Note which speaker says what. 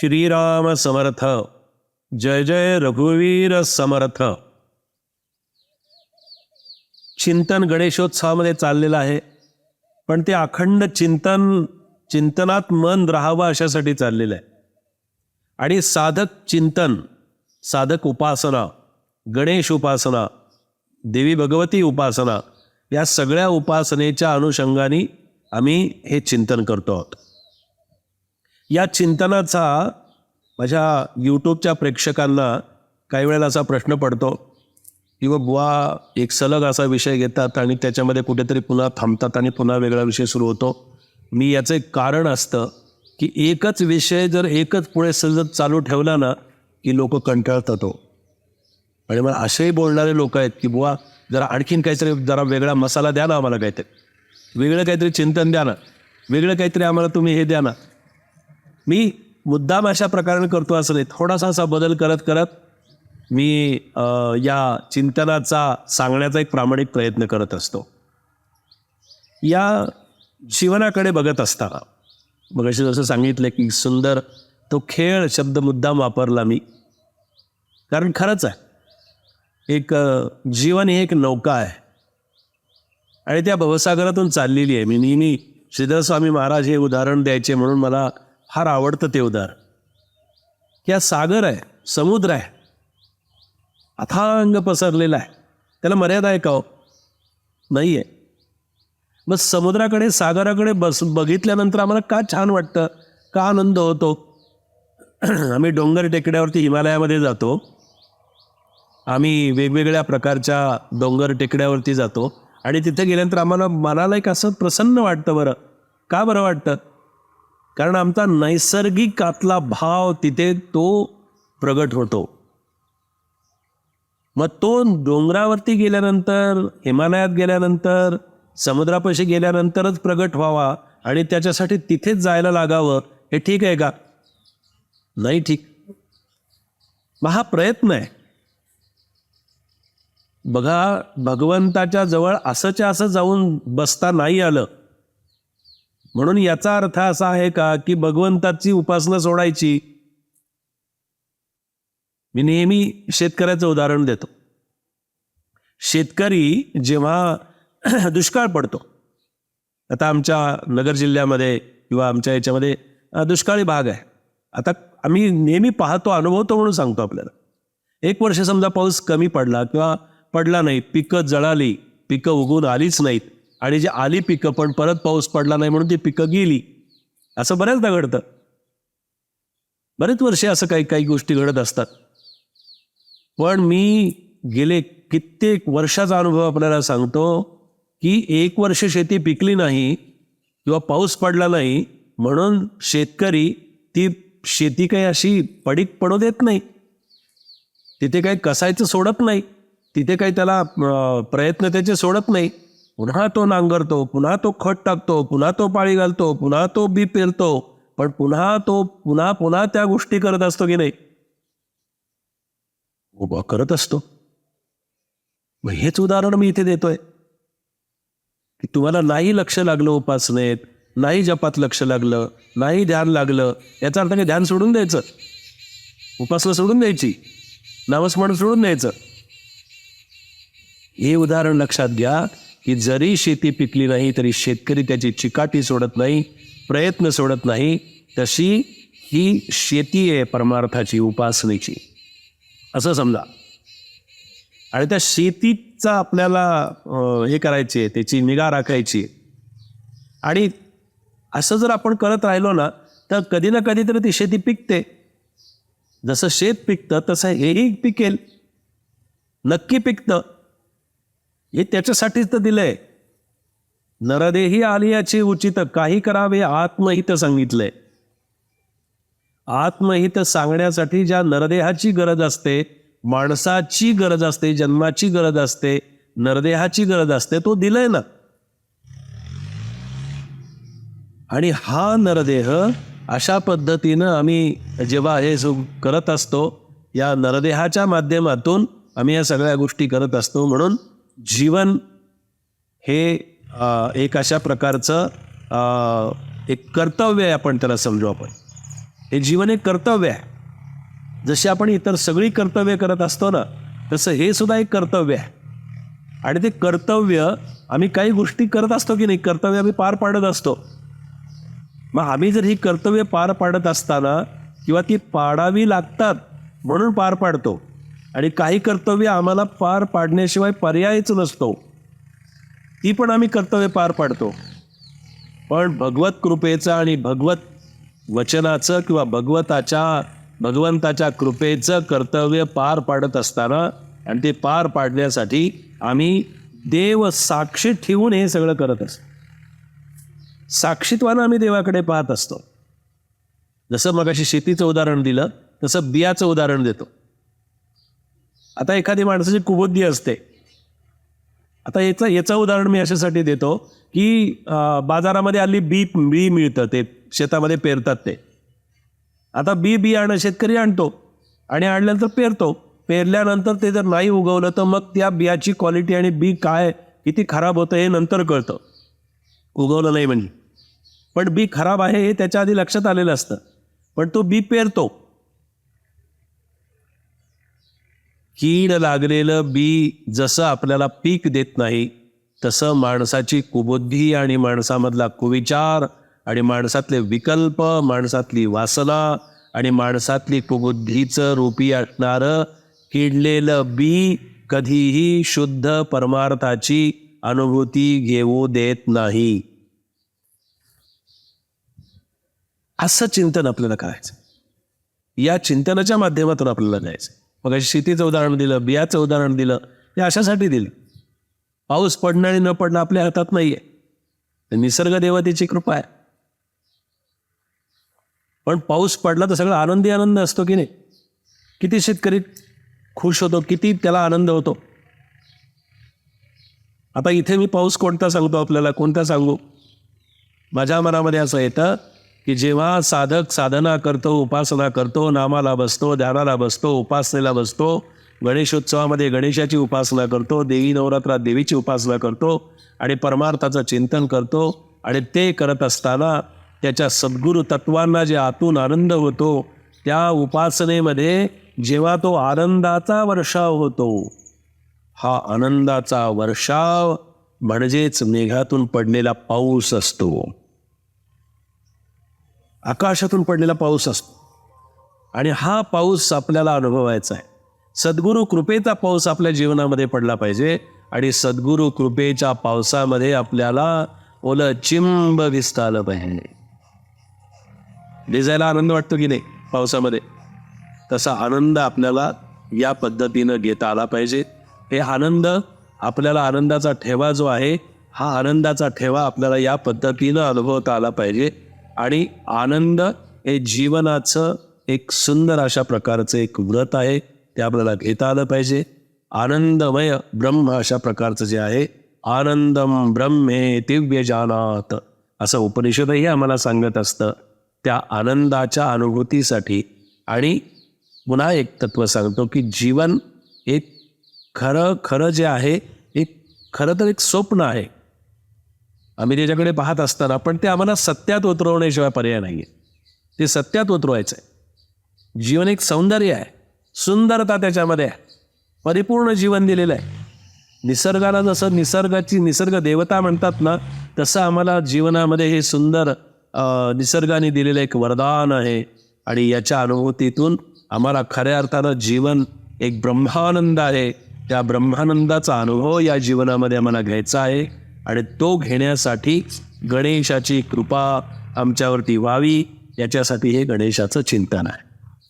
Speaker 1: श्रीराम समर्थ जय जय रघुवीर समर्थ। चिंतन गणेशोत्सवामध्ये चाललेलं आहे पण ते अखंड चिंतन चिंतनात मन राहावं अशासाठी चाललेलं आहे. आणि साधक चिंतन साधक उपासना गणेश उपासना देवी भगवती उपासना या सगळ्या उपासनेच्या अनुषंगाने आम्ही हे चिंतन करतो आहोत. या चिंतनाचा माझ्या यूट्यूबच्या प्रेक्षकांना काही वेळेला असा प्रश्न पडतो की बुवा एक सलग असा विषय घेतात आणि त्याच्यामध्ये कुठेतरी पुन्हा थांबतात आणि पुन्हा वेगळा विषय सुरू होतो. मी याचं एक कारण असतं की एकच विषय जर एकच पुढे सलग चालू ठेवला ना की लोक कंटाळतात हो. आणि मग असेही बोलणारे लोक आहेत की बुवा जरा आणखीन काहीतरी जरा वेगळा मसाला द्या ना आम्हाला काहीतरी. वेगळं काहीतरी चिंतन द्या ना. वेगळं काहीतरी आम्हाला तुम्ही हे द्या ना. मी मुद्दाम अशा प्रकारे करतो असं नाही. थोडासा असा बदल करत करत मी या चिंतनाचा सांगण्याचा एक प्रामाणिक प्रयत्न करत असतो. या जीवनाकडे बघत असताना मग असे जसं सांगितलं की सुंदर तो खेळ शब्द मुद्दाम वापरला मी. कारण खरंच आहे. एक जीवन ही एक नौका आहे. आणि त्या भवसागरातून चाललेली आहे. मी नेहमी श्रीधर स्वामी महाराज हे उदाहरण द्यायचे म्हणून मला फार आवडतं ते उदार. की हा सागर आहे समुद्र आहे. अथांग पसरलेला आहे. त्याला मर्यादा आहे का हो? नाही आहे मग समुद्राकडे सागराकडे बस बघितल्यानंतर आम्हाला का छान वाटतं? का आनंद होतो? आम्ही डोंगर टेकड्यावरती हिमालयामध्ये जातो. आम्ही वेगवेगळ्या प्रकारच्या डोंगर टेकड्यावरती जातो. आणि तिथे गेल्यानंतर आम्हाला मनाला एक असं प्रसन्न वाटतं बरं. का बरं वाटतं? कारण आमचा नैसर्गिकातला भाव तिथे तो प्रगट होतो. मग तो डोंगरावरती गेल्यानंतर हिमालयात गेल्यानंतर समुद्रापाशी गेल्यानंतरच प्रगट व्हावा आणि त्याच्यासाठी तिथेच जायला लागावं हे ठीक आहे का? नाही ठीक. मग हा प्रयत्न आहे. बघा भगवंताच्या जवळ असंच्या असं जाऊन बसता नाही आलं. म्हणून याचा अर्थ असा आहे का की भगवंताची उपासना सोडायची? मी नेहमी शेतकऱ्याचं उदाहरण देतो. शेतकरी जेव्हा दुष्काळ पडतो आता आमच्या नगर जिल्ह्यामध्ये किंवा आमच्या याच्यामध्ये दुष्काळी भाग आहे. आता आम्ही नेहमी पाहतो अनुभवतो म्हणून सांगतो आपल्याला. एक वर्ष समजा पाऊस कमी पडला किंवा पडला नाही पिकं जळाली पिकं उगवून आलीच नाहीत. आणि जे आली पिकं पण परत पाऊस पडला नाही म्हणून ती पिकं गेली. असं बऱ्याचदा घडतं. बरेच वर्षे असं काही काही गोष्टी घडत असतात. पण मी गेले कित्येक वर्षाचा अनुभव आपल्याला सांगतो की एक वर्ष शेती पिकली नाही किंवा पाऊस पडला नाही म्हणून शेतकरी ती शेती काही अशी पडीक पडू देत नाही. तिथे काही कसायचं सोडत नाही. तिथे काही त्याला प्रयत्न त्याचे सोडत नाही. पुन्हा तो नांगरतो पुन्हा तो खत टाकतो पुन्हा तो पाळी घालतो पुन्हा तो बी पेरतो पण पुन्हा तो पुन्हा पुन्हा त्या गोष्टी करत असतो की नाही? उभा करत असतो. मग हेच उदाहरण मी इथे देतोय. की तुम्हाला नाही लक्ष लागलं उपासनेत नाही जपात लक्ष लागलं नाही ध्यान लागलं याचा अर्थ काय? ध्यान सोडून द्यायचं. उपासना सोडून द्यायची. नामस्मरण सोडून द्यायचं. हे उदाहरण लक्षात घ्या. की जरी शेती पिकली नाही तरी शेतकरी त्याची चिकाटी सोडत नाही प्रयत्न सोडत नाही तशी ही शेती आहे परमार्थाची उपासनेची. असं समजा. आणि त्या शेतीचा आपल्याला हे हे करायचे त्याची निगा राखायची. आणि असं जर आपण करत राहिलो ना तर कधी ना कधी तरी ती शेती पिकते. जसं शेत पिकतं तसं हेही पिकेल. नक्की पिकतं. हे त्याच्यासाठीच तर दिलंय. नरदेही आलियाची उचित काही करावे आत्महित सांगितलंय आत्महित सांगण्यासाठी ज्या नरदेहाची गरज असते माणसाची गरज असते जन्माची गरज असते नरदेहाची गरज असते तो दिलंय ना. आणि हा नरदेह अशा पद्धतीनं आम्ही जेव्हा हे करत असतो या नरदेहाच्या माध्यमातून आम्ही या सगळ्या गोष्टी करत असतो म्हणून जीवन हे एक अशा प्रकारचं एक कर्तव्य आहे आपण त्याला समजू आपण. हे जीवन एक कर्तव्य आहे. जशी आपण इतर सगळी कर्तव्य करत असतो ना तसं हे सुद्धा एक कर्तव्य आहे. आणि ते कर्तव्य आम्ही काही गोष्टी करत असतो की नाही कर्तव्य आम्ही पार पाडत असतो. मग आम्ही जर ही कर्तव्य पार पाडत असताना किंवा ती पाडावी लागतात म्हणून पार पाडतो. आणि काही कर्तव्य आम्हाला पार पाडण्याशिवाय पर्यायच नसतो. ती पण आम्ही कर्तव्य पार पाडतो. पण भगवत कृपेचं आणि भगवत वचनाचं किंवा भगवताच्या भगवंताच्या कृपेचं कर्तव्य पार पाडत असताना आणि ते पार पाडण्यासाठी आम्ही देव साक्षी ठेवून हे सगळं करत असतो. साक्षीत्वानं आम्ही देवाकडे पाहत असतो. जसं मगाशी शेतीचं उदाहरण दिलं तसं बियाचं उदाहरण देतो. आता एखादी माणसाची कुबुद्धी असते. आता याचं याचं उदाहरण मी अशासाठी देतो की बाजारामध्ये आली बी बी मिळतं ते शेतामध्ये पेरतात ते. आता बी बियाणं शेतकरी आणतो आणि आणल्यानंतर पेरतो. पेरल्यानंतर ते जर नाही उगवलं तर मग त्या बियाची क्वालिटी आणि बी काय किती खराब होतं हे नंतर कळतं. उगवलं नाही म्हणजे. पण बी खराब आहे हे त्याच्या आधी लक्षात आलेलं असतं. पण तो बी पेरतो. कीड लागलेलं बी जसं आपल्याला पीक देत नाही तसं माणसाची कुबुद्धी आणि माणसामधला कुविचार आणि माणसातले विकल्प माणसातली वासना आणि माणसातली कुबुद्धीचं रूपी असणारं किडलेलं बी कधीही शुद्ध परमार्थाची अनुभूती घेऊ देत नाही. असं चिंतन आपल्याला करायचं. या चिंतनाच्या माध्यमातून आपल्याला जायचं मग शेतीचं उदाहरण दिलं बियाचं उदाहरण दिलं हे अशासाठी दिलं. पाऊस पडणं आणि न पडणं आपल्या हातात नाही आहे निसर्ग देवतेची कृपा आहे. पण पाऊस पडला तर सगळा आनंदी आनंद असतो की नाही? किती शेतकरी खुश होतो किती त्याला आनंद होतो? आता इथे मी पाऊस कोणता सांगतो आपल्याला कोणता सांगू? माझ्या मनामध्ये असं येतं की जेव्हा साधक साधना करतो उपासना करतो नामाला बसतो ध्यानाला बसतो उपासनेला बसतो गणेशोत्सवामध्ये गणेशाची उपासना करतो देवी नवरात्रात देवीची उपासना करतो आणि परमार्थाचं चिंतन करतो आणि ते करत असताना त्याच्या सद्गुरू तत्वांना जे आतून आनंद होतो त्या उपासनेमध्ये जेव्हा तो आनंदाचा वर्षाव होतो हा आनंदाचा वर्षाव म्हणजेच मेघातून पडलेला पाऊस असतो. आकाशातून पडलेला पाऊस असतो. आणि हा पाऊस आपल्याला अनुभवायचा आहे. सद्गुरू कृपेचा पाऊस आपल्या जीवनामध्ये पडला पाहिजे आणि सद्गुरू कृपेच्या पावसामध्ये आपल्याला ओलं चिंब दिसता आलं पाहिजे. भिजायला आनंद वाटतो की नाही पावसामध्ये? तसा आनंद आपल्याला या पद्धतीनं घेता आला पाहिजे. हे आनंद आपल्याला आनंदाचा ठेवा जो आहे हा आनंदाचा ठेवा आपल्याला या पद्धतीनं अनुभवता आला पाहिजे. आणि आनंद हे जीवनाचं एक सुंदर अशा प्रकारचं एक व्रत आहे. ते आपल्याला घेता आलं पाहिजे. आनंदमय ब्रह्म अशा प्रकारचं जे आहे आनंदम ब्रह्मे दिव्य जानात असं उपनिषदही आम्हाला सांगत असतं. त्या आनंदाच्या अनुभूतीसाठी. आणि पुन्हा एक तत्व सांगतो की जीवन एक खरं खरं जे आहे एक खरं तर एक स्वप्न आहे. आम्ही त्याच्याकडे पाहत असताना पण ते आम्हाला सत्यात उतरवण्याशिवाय पर्याय नाही आहे ते सत्यात उतरवायचं आहे जीवन एक सौंदर्य आहे. सुंदरता त्याच्यामध्ये आहे. परिपूर्ण जीवन दिलेलं आहे. निसर्गाला जसं निसर्गाची निसर्ग देवता म्हणतात ना तसं आम्हाला जीवनामध्ये हे सुंदर निसर्गाने दिलेलं एक वरदान आहे. आणि याच्या अनुभूतीतून आम्हाला खऱ्या अर्थानं जीवन एक ब्रह्मानंद आहे. त्या ब्रह्मानंदाचा अनुभव या जीवनामध्ये आम्हाला घ्यायचा आहे. आणि तो घेण्यासाठी गणेशाची कृपा आमच्यावरती व्हावी याच्यासाठी हे गणेशाचं चिंतन आहे.